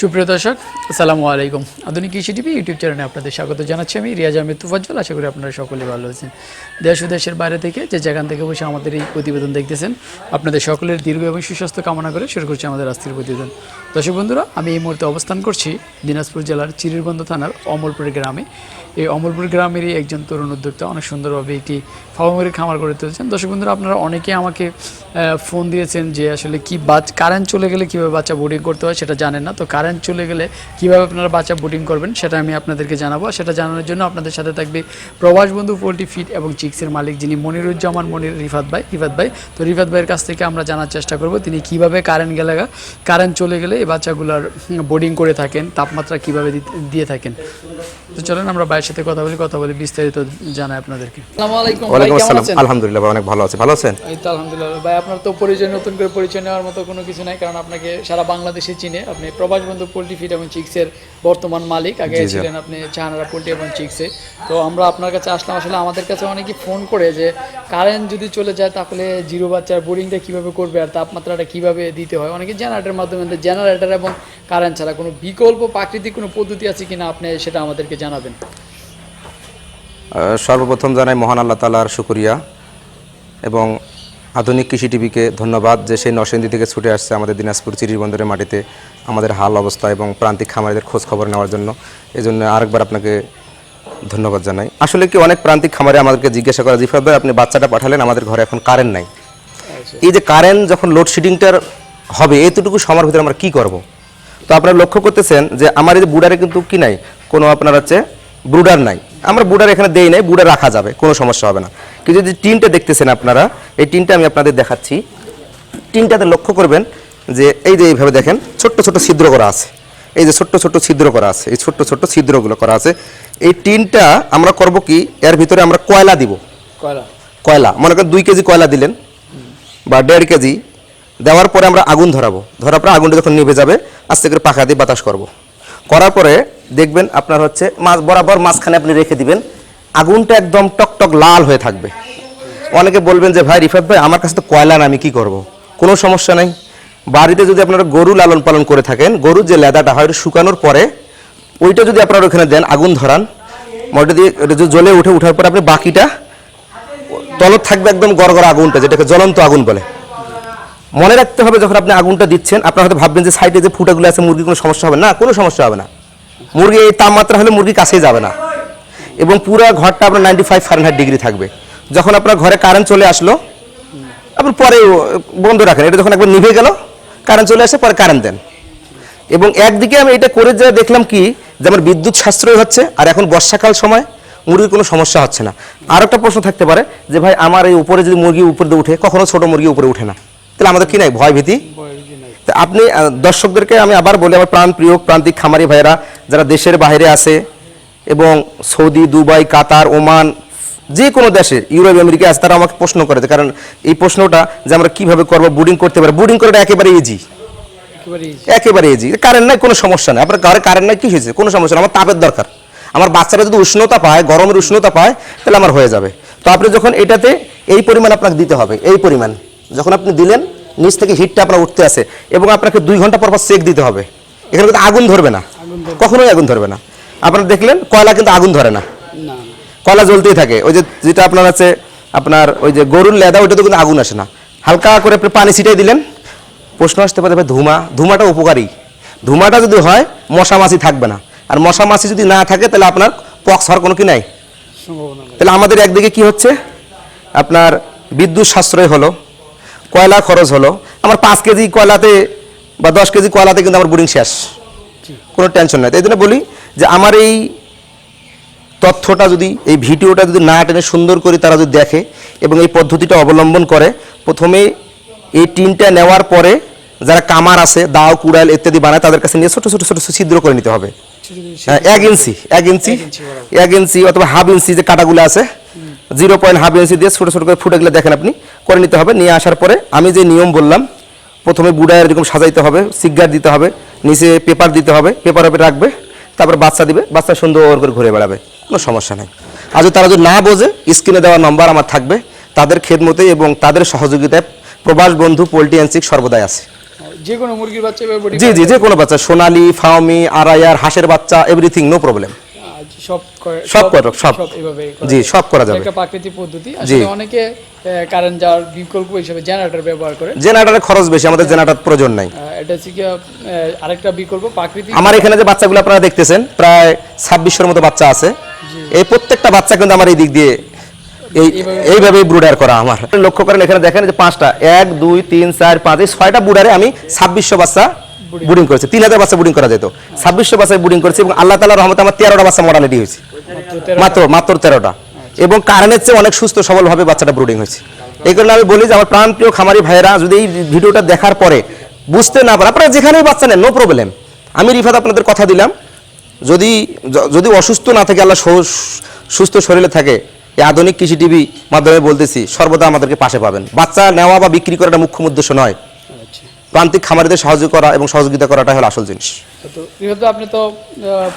সুপ্রিয় দর্শক, আসসালামু আলাইকুম। আধুনিক কৃষি টিভি ইউটিউব চ্যানেলে আপনাদের স্বাগত জানাচ্ছি আমি রিয়াজ আহমেদ তুফাজ্জল। আশা করি আপনারা সকলে ভালো আছেন। দেশ ও দেশের বাইরে থেকে যে যেখান থেকে বসে আমাদের এই প্রতিবেদন দেখতেছেন, আপনাদের সকলের দীর্ঘ এবং সুস্বাস্থ্য কামনা করে শুরু করছি আমাদের আস্থির প্রতিবেদন। দর্শক বন্ধুরা, আমি এই মুহূর্তে অবস্থান করছি দিনাজপুর জেলার চিরিরবন্ধ থানার অমলপুর গ্রামে। এই অমলপুর গ্রামেরই একজন তরুণ উদ্যোক্তা। অনেক সুন্দরভাবে একটি ফার্মারি খামার গড়ে তুলেছেন। দর্শক বন্ধুরা, আপনারা অনেকে আমাকে ফোন দিয়েছেন যে আসলে কি বাচ কারেন্ট চলে গেলে কীভাবে বাচ্চা বোর্ডিং করতে হয় সেটা জানেন না। তো কারেন্ট চলে গেলে কীভাবে আপনারা বাচ্চা বোর্ডিং করবেন সেটা আমি আপনাদেরকে জানাব। সেটা জানানোর জন্য আপনাদের সাথে থাকবে প্রবাস বন্ধু, পোলট্রি ফিট এবং চিক্সের মালিক যিনি মনিরুজ্জামান মনির, রিফাত ভাই রিফাত ভাই। তো রিফাত ভাইয়ের কাছ থেকে আমরা জানার চেষ্টা করব, তিনি কীভাবে কারেন্ট গেলে কারেন্ট চলে গেলে এই বাচ্চাগুলোর বোর্ডিং করে থাকেন, তাপমাত্রা কীভাবে দিয়ে থাকেন। তো চলেন আমরা ভাইয়ের সাথে কথা বলি কথা বলি বিস্তারিত জানাই আপনাদেরকে। আসসালামু আলাইকুম ওয়ালাইকুম আসসালাম। আলহামদুলিল্লাহ ভাই, অনেক ভালো আছে। ভালো আছেন? এই তো আলহামদুলিল্লাহ ভাই আপনার তো পরিচয় নতুন করে পরিচয় নেওয়ার মতো কোনো কিছু নাই কারণ আপনাকে সারা বাংলাদেশে চিনে। আপনি প্রবাস বন্ধু পোলট্রি ফিড এবং চিক্সের বর্তমান মালিক। আগে। ছিলেন আপনি চাহানারা পোলট্রি এবং চিক্সে তো আমরা আপনার কাছে আসলাম আসলে আমাদের কাছে অনেকে ফোন করে যে কারেন্ট যদি চলে যায় তাহলে জিরো বাচ্চার বোরিংটা কীভাবে করবে আর তাপমাত্রাটা কীভাবে দিতে হয়? অনেকে জেনারেটরের মাধ্যমে জেনারেটার এবং কারেন্ট ছাড়া কোনো বিকল্প প্রাকৃতিক কোনো পদ্ধতি আছে কিনা আপনি সেটা আমাদেরকে জানাবেন। সর্বপ্রথম জানাই মহান আল্লাহ তালার শুকরিয়া এবং আধুনিক কৃষি টিভিকে ধন্যবাদ যে সেই নরসিংদী থেকে ছুটে আসছে আমাদের দিনাজপুর চিরিবন্দরের মাটিতে আমাদের হাল অবস্থা এবং প্রান্তিক খামারিদের খোঁজ খবর নেওয়ার জন্য। এই জন্য আরেকবার আপনাকে ধন্যবাদ জানাই। আসলে কি অনেক প্রান্তিক খামারে আমাদেরকে জিজ্ঞাসা করা জিফাত ভাই, আপনি বাচ্চাটা পাঠালেন, আমাদের ঘরে এখন কারেন্ট নাই। এই যে কারেন্ট যখন লোডশেডিংটার হবে, এতটুকু সময়ের ভিতরে আমরা কি করব? তো আপনারা লক্ষ্য করতেছেন যে আমার এই বুডারে কিন্তু কি নাই, কোনো আপনার হচ্ছে ব্রুডার নাই। আমরা বুডার এখানে দেই নাই বুডার রাখা যাবে কোনো সমস্যা হবে না। কিন্তু যে টিনটা দেখতেছেন আপনারা এই টিনটা আমি আপনাদের দেখাচ্ছি। টিনটাতে লক্ষ্য করবেন যে এই যে এইভাবে দেখেন ছোট্ট ছোট্ট ছিদ্র করা আছে। এই যে ছোট্ট ছোট্ট ছিদ্র করা আছে এই ছোট্ট ছোট্ট ছিদ্রগুলো করা আছে। এই টিনটা আমরা করব কি এর ভিতরে আমরা কয়লা দিব। কয়লা। কয়লা মনে করেন দুই কেজি কয়লা দিলেন বা দেড় কেজি দেওয়ার পরে আমরা আগুন ধরাবো। ধরার পরে আগুনটা যখন নিভে যাবে আস্তে করে পাখা দিয়ে বাতাস করব। করার পরে দেখবেন আপনার হচ্ছে মাছ বরাবর মাঝখানে আপনি রেখে দিবেন। আগুনটা একদম টকটক লাল হয়ে থাকবে। অনেকে বলবেন যে, ভাই রিফাত ভাই, আমার কাছে তো কয়লা না, আমি কী করব? কোনো সমস্যা নাই। বাড়িতে যদি আপনারা গরু লালন পালন করে থাকেন, গরুর যে লেদাটা হয় শুকানোর পরে ওইটা যদি আপনারা ওখানে দেন, আগুন ধরান ওটা দিয়ে ওটা জ্বলে উঠে, উঠার পরে আপনি বাকিটা তলত থাকবে একদম গড় গড়গড় আগুনটা, যেটাকে জ্বলন্ত আগুন বলে। মনে রাখতে হবে যখন আপনি আগুনটা দিচ্ছেন, আপনারা হয়তো ভাববেন যে সাইডে যে ফুটাগুলো আছে, মুরগির কোনো সমস্যা হবে না। কোনো সমস্যা হবে না। মুরগি, এই তাপমাত্রা হলে মুরগি কাছেই যাবে না। এবং পুরো ঘরটা আপনার নাইনটি ফাইভ ফারেনহাইট ডিগ্রি থাকবে। যখন আপনার ঘরে কারেন্ট চলে আসলো, আপনি পরে বন্ধ রাখেন। এটা যখন একবার নিভে গেল কারেন্ট চলে আসে, পরে কারেন্ট দেন। এবং একদিকে আমি এটা করে যা দেখলাম কি, যে আমার বিদ্যুৎ সাশ্রয় হচ্ছে, আর এখন বর্ষাকাল সময়, মুরগির কোনো সমস্যা হচ্ছে না। আর একটা প্রশ্ন থাকতে পারে, যে ভাই, আমার এই উপরে যদি মুরগি উপরে উঠে, কখনো ছোট মুরগি উপরে উঠে না। তাহলে আমাদের কি নাই? ভয় ভীতি? আপনি দর্শকদেরকে আমি আবার বলি আমার প্রাণ প্রিয় প্রান্তিক খামারি ভাইরা যারা দেশের বাইরে আছে এবং সৌদি দুবাই কাতার ওমান যে কোনো দেশে ইউরোপ আমেরিকা আছে তারা আমাকে প্রশ্ন করে। কারণ এই প্রশ্নটা যে আমরা কীভাবে করব বুডিং করতে পারি বুডিং করাটা একেবারে ইজি একেবারে একেবারে ইজি কারেন্ট নাই কোনো সমস্যা নেই। আপনার ঘরে কারেন্ট নাই কি হয়েছে? কোনো সমস্যা নেই আমার তাপের দরকার। আমার বাচ্চারা যদি উষ্ণতা পায় গরমের উষ্ণতা পায় তাহলে আমার হয়ে যাবে। তো আপনি যখন এটাতে এই পরিমাণ আপনাকে দিতে হবে এই পরিমাণ। যখন আপনি দিলেন নিচ থেকে হিটটা আপনার উঠতে আসে এবং আপনাকে দুই ঘণ্টা পর পর চেক দিতে হবে। এখানে কিন্তু আগুন ধরবে না। কখনোই আগুন ধরবে না। আপনারা দেখলেন কয়লা কিন্তু আগুন ধরে না। কয়লা জ্বলতেই থাকে। ওই যে যেটা আপনার আছে আপনার ওই যে গরুর লেদা ওইটাতে কিন্তু আগুন আসে না। হালকা করে আপনি পানি ছিটাই দিলেন। প্রশ্ন আসতে পারে ধুমা। ধুমাটা উপকারী। ধুমাটা যদি হয় মশা মাছি থাকবে না। আর মশা মাছি যদি না থাকে তাহলে আপনার পক্স হওয়ার কোনো কি নেই। তাহলে আমাদের একদিকে কি হচ্ছে? আপনার বিদ্যুৎ সাশ্রয় হলো। কয়লা খরচ হলো? আমার পাঁচ কেজি কয়লাতে বা দশ কেজি কয়লাতে কিন্তু আমার বোরিং শেষ। কোনো টেনশন নাই। তাই জন্য বলি যে আমার এই তথ্যটা যদি এই ভিডিওটা যদি না টেনে সুন্দর করে তারা যদি দেখে এবং এই পদ্ধতিটা অবলম্বন করে প্রথমে এই টিনটা নেওয়ার পরে যারা কামার আছে দাও কুড়াল ইত্যাদি বানায় তাদের কাছে নিয়ে ছোটো ছোটো ছোটো ছোট ছিদ্র করে নিতে হবে। হ্যাঁ, এক ইঞ্চি এক ইঞ্চি এক ইঞ্চি অথবা হাফ ইঞ্চি যে কাটাগুলো আছে জিরো পয়েন্ট হাফ ইঞ্চি দিয়ে ছোটো ছোটো করে ফুটেগুলো দেখেন আপনি করে নিতে হবে। নিয়ে আসার পরে আমি যে নিয়ম বললাম প্রথমে বুড়ায় এরকম সাজাইতে হবে সিগার দিতে হবে নিচে পেপার দিতে হবে পেপার হবে রাখবে তারপর বাচ্চা দিবে বাচ্চা সুন্দর করে ঘুরে বেড়াবে কোনো সমস্যা নেই। আর যদি তারা যদি না বোঝে স্ক্রিনে দেওয়া নম্বর আমার থাকবে তাদের খেদমতে এবং তাদের সহযোগিতায় প্রবাস বন্ধু পোল্ট্রি চিক সর্বদাই আছে। যে কোনো মুরগির বাচ্চা জি জি যে কোনো বাচ্চা সোনালি ফাউমি আড়াইয়ার হাঁসের বাচ্চা এভরিথিং নো প্রবলেম সব করে সব সব। জি সব করা যাবে। একটা প্রাকৃতিক পদ্ধতি। আসলে অনেকে কারেন্ট যাওয়ার বিকল্প হিসেবে জেনারেটর ব্যবহার করে। জেনারেটারের খরচ বেশি আমাদের জেনারেটার প্রয়োজন নাই। এটা হচ্ছে কি আরেকটা বিকল্প প্রাকৃতিক আমার এখানে যে বাচ্চাগুলো আপনারা দেখতেছেন প্রায় ছাব্বিশশোর মতো বাচ্চা আছে। এই প্রত্যেকটা বাচ্চা কিন্তু আমার এই দিক দিয়ে এই এইভাবে ব্রুডার করা আমার। লক্ষ্য করেন এখানে দেখেন যে পাঁচটা। এক দুই তিন চার পাঁচ এই ছয়টা ব্রুডারে আমি ছাব্বিশশো বাচ্চা বুডিং করেছি। তিন হাজার বাচ্চা বুডিং করা যেত। ছাব্বিশশো বাচ্চায় বুডিং করেছি এবং আল্লাহ তালার রহমতে আমার তেরোটা বাচ্চা মডালিটি হয়েছে। মাত্র মাত্র তেরোটা। এবং কারেন্টের চেয়ে অনেক সুস্থ সবলভাবে বাচ্চাটা ব্রুডিং হয়েছে। এই কারণে আমি বলি যে আমার প্রাণপ্রিয় খামারি ভাইয়েরা যদি এই ভিডিওটা দেখার পরে বুঝতে না পারে আপনারা যেখানেই বাচ্চা নেন নো প্রবলেম আমি রিফাত আপনাদের কথা দিলাম। যদি যদি অসুস্থ না থাকে আল্লাহ সুস্থ শরীরে থাকে এই আধুনিক কৃষি টিভি মাধ্যমে বলতেছি সর্বদা আমাদেরকে পাশে পাবেন। বাচ্চা নেওয়া বা বিক্রি করাটা মুখ্য উদ্দেশ্য নয়। প্রান্তিক খামারিদের সাহায্য করা এবং সহযোগিতা করাটা হলো আসল জিনিস। তো যেহেতু আপনি তো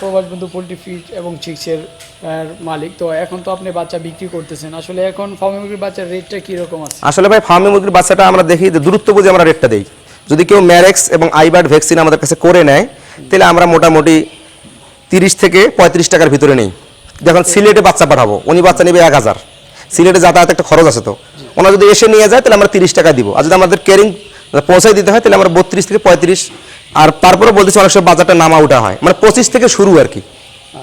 প্রবাস বন্ধু পোলট্রি ফিড এবং চিক্সের মালিক। তো এখন তো আপনি বাচ্চা বিক্রি করতেছেন। আসলে এখন ফার্মি মুরগির বাচ্চার রেটটা কীরকম আছে? আসলে ভাই ফার্মি মুরগির বাচ্চাটা আমরা দেখি যে দূরত্ব বুঝে আমরা রেটটা দেই। যদি কেউ ম্যারেক্স এবং আইবার্ড ভ্যাকসিন আমাদের কাছে করে নেয় তাহলে আমরা মোটামুটি তিরিশ থেকে পঁয়ত্রিশ টাকার ভিতরে নেই। যখন সিলেটে বাচ্চা পাঠাবো উনি বাচ্চা নেবে এক হাজার। সিলেটে যাতায়াত একটা খরচ আছে তো। ওনারা যদি এসে নিয়ে যায় তাহলে আমরা তিরিশ টাকা দিব। আর যদি আমাদের কেরিং পৌঁছাই দিতে হয় তাহলে আমরা বত্রিশ থেকে পঁয়ত্রিশ আর তারপরে বলতেছি অনেক সময় বাজারটা নামা উঠা হয়। মানে পঁচিশ থেকে শুরু আর কি।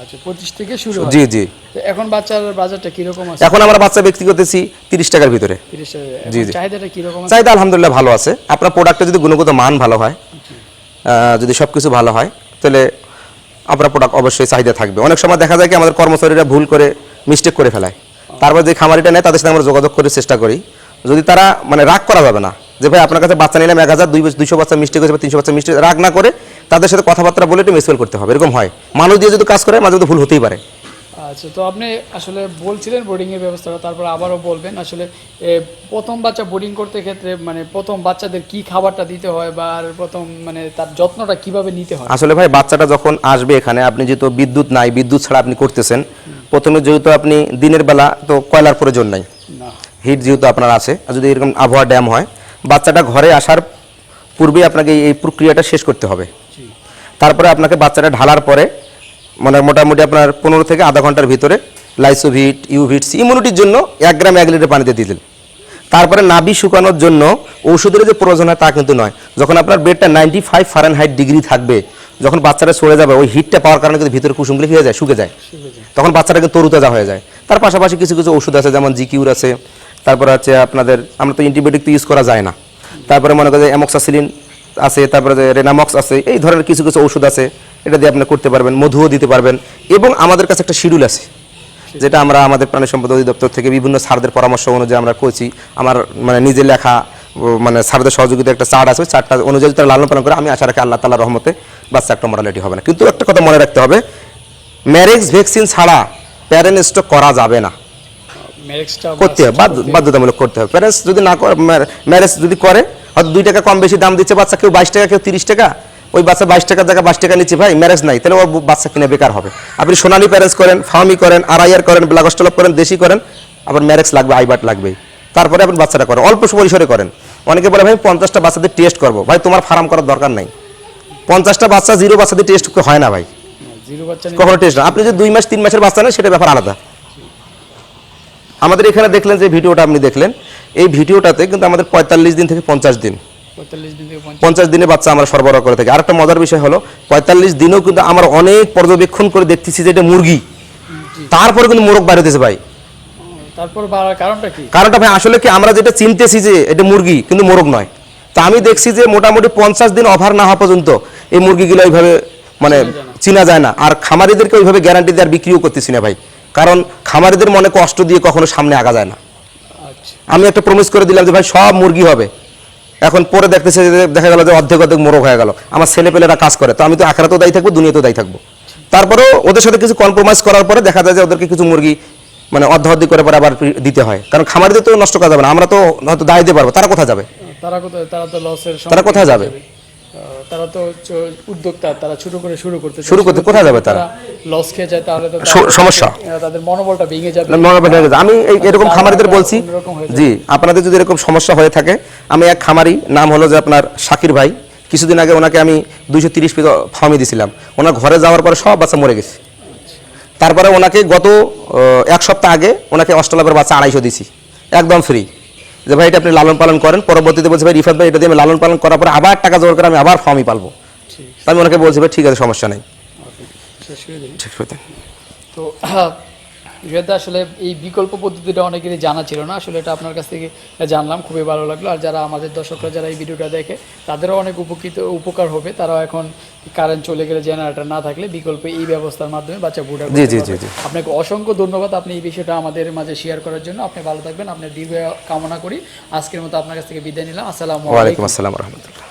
আচ্ছা পঁচিশ থেকে শুরু। জি জি। তো এখন বাচ্চার বাজারটা কীরকম আছে? এখন আমরা বাচ্চা বিক্রি করতেছি তিরিশ টাকার ভিতরে। তিরিশ জি, জি। চাহিদাটা কীরকম চাহিদা আলহামদুলিল্লাহ ভালো আছে। আপনার প্রোডাক্টে যদি গুণগত মান ভালো হয় যদি সব কিছু ভালো হয় তাহলে আপনার প্রোডাক্ট অবশ্যই চাহিদা থাকবে। অনেক সময় দেখা যায় কি আমাদের কর্মচারীরা ভুল করে মিস্টেক করে ফেলায়। তারপর যে খামারিটা নেয় তাদের সাথে আমরা যোগাযোগ করে চেষ্টা করি। যদি তারা মানে রাগ করা যাবে না যে ভাই আপনার কাছে বাচ্চা নিলাম এক হাজার দুই দুইশো বাচ্চা মিষ্টি হয়েছে বা তিনশো বাচ্চা মিষ্টি রাগ না করে তাদের সাথে কথাবার্তা বলে একটু মিসফেল করতে হবে এরকম হয়। মানুষ দিয়ে যদি কাজ করে মাঝে মধ্যে ভুল হতেই পারে। আচ্ছা তো আপনি আসলে বলছিলেন বোর্ডিংয়ের ব্যবস্থাটা তারপর আবারও বলবেন আসলে প্রথম বাচ্চা বোর্ডিং করতে ক্ষেত্রে মানে প্রথম বাচ্চাদের কি খাবারটা দিতে হয় বা প্রথম মানে তার যত্নটা কীভাবে নিতে হয়? আসলে ভাই বাচ্চাটা যখন আসবে এখানে আপনি যেহেতু বিদ্যুৎ নাই বিদ্যুৎ ছাড়া আপনি করতেছেন প্রথমে যেহেতু আপনি দিনের বেলা তো কয়লার প্রয়োজন নাই। হিট যেহেতু আপনার আছে আর যদি এরকম আবহাওয়া ড্যাম হয় বাচ্চাটা ঘরে আসার পূর্বে আপনাকে এই প্রক্রিয়াটা শেষ করতে হবে। তারপরে আপনাকে বাচ্চাটা ঢালার পরে মানে মোটামুটি আপনার পনেরো থেকে আধা ঘণ্টার ভিতরে লাইসোভিট ইউভিট ইমিউনিটির জন্য এক গ্রাম এক লিটার পানিতে দিয়ে দিন তারপরে নাভি শুকানোর জন্য ওষুধের যে প্রয়োজন হয় তা কিন্তু নয়। যখন আপনার বেডটা নাইনটি ফাইভ ফারেনহাইট ডিগ্রি থাকবে যখন বাচ্চাটা সরে যাবে ওই হিটটা পাওয়ার কারণে কিন্তু ভিতরে কুসুমগুলি হয়ে যায় শুকে যায়। তখন বাচ্চাটা কিন্তু তরুতাজা হয়ে যায়। তার পাশাপাশি কিছু কিছু ওষুধ আছে যেমন জিকিউর আছে তারপরে হচ্ছে আপনাদের, আমরা তো অ্যান্টিবায়োটিক তো ইউজ করা যায় না। তারপরে মনে করেন অ্যামক্সাসিলিন আছে, তারপরে যে রেনামক্স আছে, এই ধরনের কিছু কিছু ওষুধ আছে, এটা দিয়ে আপনি করতে পারবেন, মধুও দিতে পারবেন, এবং আমাদের কাছে একটা শিডিউল আছে, যেটা আমরা আমাদের প্রাণী সম্পদ অধিদপ্তর থেকে বিভিন্ন স্যারদের পরামর্শ অনুযায়ী আমরা করছি। আমার মানে নিজে লেখা মানে স্যারদের সহযোগিতা একটা চার্ট আছে, ওই চার্টটা অনুযায়ী তারা লালন পালন করে, আমি আশা রাখি আল্লাহ তাল্লাহ রহমতে বাচ্চা একটা মরালিটি হবে না। কিন্তু একটা কথা মনে রাখতে হবে ম্যারেজ ভ্যাকসিন ছাড়া প্যারেন্ট স্টক করা যাবে না। করতে হবে বাধ্যতামূলক করতে হবে। প্যারেন্টস যদি না করে ম্যারেজ যদি করে হয়তো দুই টাকা কম বেশি দাম দিচ্ছে বাচ্চা কেউ বাইশ টাকা কেউ তিরিশ টাকা ওই বাচ্চা বাইশ টাকার জায়গায় বাইশ টাকা নিচ্ছে ভাই ম্যারেজ নাই তাহলে ও বাচ্চা কিনে বেকার হবে। আপনি সোনালি প্যারেন্টস করেন ফার্মি করেন আড়াইয়ার করেন ব্ল্যাক অস্টলপ করেন দেশি করেন আবার ম্যারেজ লাগবে আইবাট লাগবেই তারপরে আপনি বাচ্চাটা করেন অল্প পরিসরে করেন। অনেকে বলে ভাই পঞ্চাশটা বাচ্চাদের টেস্ট করব। ভাই তোমার ফার্ম করার দরকার নাই। পঞ্চাশটা বাচ্চা জিরো বাচ্চাদের টেস্ট হয় না ভাই। কখনো টেস্ট না। আপনি যে দুই মাস তিন মাসের বাচ্চা নেন সেটা ব্যাপার আলাদা। আমাদের এখানে দেখলেন যে ভিডিওটা আপনি দেখলেন। এই ভিডিওটাতে কিন্তু আমাদের পঁয়তাল্লিশ দিন থেকে পঞ্চাশ দিন। পঁয়তাল্লিশ দিন থেকে পঞ্চাশ দিনে। বাচ্চা আমরা সরবরাহ করে থাকি। আরেকটা মজার বিষয় হলো পঁয়তাল্লিশ দিনেও কিন্তু আমরা অনেক পর্যবেক্ষণ করে দেখতেছি যে এটা মুরগি। তারপরে কিন্তু মোরগ বাইরেতেছে ভাই। তারপর কারণটা কি? কারণটা ভাই আসলে কি আমরা যেটা চিনতেছি যে এটা মুরগি কিন্তু মোরগ নয়। তো আমি দেখছি যে মোটামুটি পঞ্চাশ দিন অভার না হওয়া পর্যন্ত এই মুরগিগুলো ওইভাবে মানে চিনা যায় না। আর খামারিদেরকে ওইভাবে গ্যারান্টি দেওয়ার বিক্রিও করতেছি না ভাই। কারণ খামারিদের মনে কষ্ট দিয়ে কখনো সামনে আগা যায় না। আমি একটা প্রমিস করে দিলাম যে ভাই সব মুরগি হবে। এখন পরে দেখতেছে যে দেখা গেল যে অর্ধেক অর্ধেক মোরগ হয়ে গেল। আমার ছেলে পেলেরা কাজ করে তো আমি তো আখড়াতেও দায়ী থাকব দুনিয়াতেও দায়ী থাকব। তারপরেও ওদের সাথে কিছু কম্প্রোমাইজ করার পরে দেখা যায় যে ওদেরকে কিছু মুরগি মানে অর্ধ অর্ধেক করে পরে আবার দিতে হয়। কারণ খামারিদের তো নষ্ট করা যাবে না আমরা তো হয়তো দায় দিতে পারব তারা কোথায় যাবে? তারা কোথায় তারা তো লসের তারা কোথায় যাবে? তারা তো উদ্যোক্তা তারা ছোট করে শুরু করতে শুরু করতে কোথায় যাবে তারা? লস খেয়ে যায় তাহলে তো সমস্যা। তাদের মনোবলটা ভেঙে যাবে মনোভাব হয়ে গেছে। আমি এরকম খামারিদের বলছি যাবে। জি আপনাদের যদি এরকম সমস্যা হয়ে থাকে আমি এক খামারি নাম হলো যে আপনার শাকির ভাই কিছুদিন আগে ওনাকে আমি দুইশো তিরিশ পিস ফার্মি দিছিলাম ওনার ঘরে যাওয়ার পরে সব বাচ্চা মরে গেছে তারপরে ওনাকে গত এক সপ্তাহ আগে ওনাকে অষ্টলাভের বাচ্চা আড়াইশো দিছি একদম ফ্রি যে ভাই এটা আপনি লালন পালন করেন পরবর্তীতে বলছে ভাই রিফাত ভাই এটা দিয়ে আমি লালন পালন করার পরে আবার টাকা জোগাড় করে আমি আবার ফর্মই পালবো। আমি ওনাকে বলছি ভাই ঠিক আছে সমস্যা নেই। ঠিক তো রিয়াদা আসলে এই বিকল্প পদ্ধতিটা অনেকেরই জানা ছিল না। আসলে এটা আপনার কাছ থেকে জানলাম খুবই ভালো লাগল। আর যারা আমাদের দর্শকরা যারা এই ভিডিওটা দেখে তাদেরও অনেক উপকৃত উপকার হবে। তারাও এখন কারেন্ট চলে গেলে জেনারেটর না থাকলে বিকল্প এই ব্যবস্থার মাধ্যমে বাচ্চা বুড়া জি, জি, জি, জি। আপনাকে অসংখ্য ধন্যবাদ আপনি এই বিষয়টা আমাদের মাঝে শেয়ার করার জন্য। আপনি ভালো থাকবেন আপনার দীর্ঘ কামনা করি। আজকের মতো আপনার কাছ থেকে বিদায় নিলাম। আসসালামু আলাইকুম। আসসালাম রহমতুল্লাহ।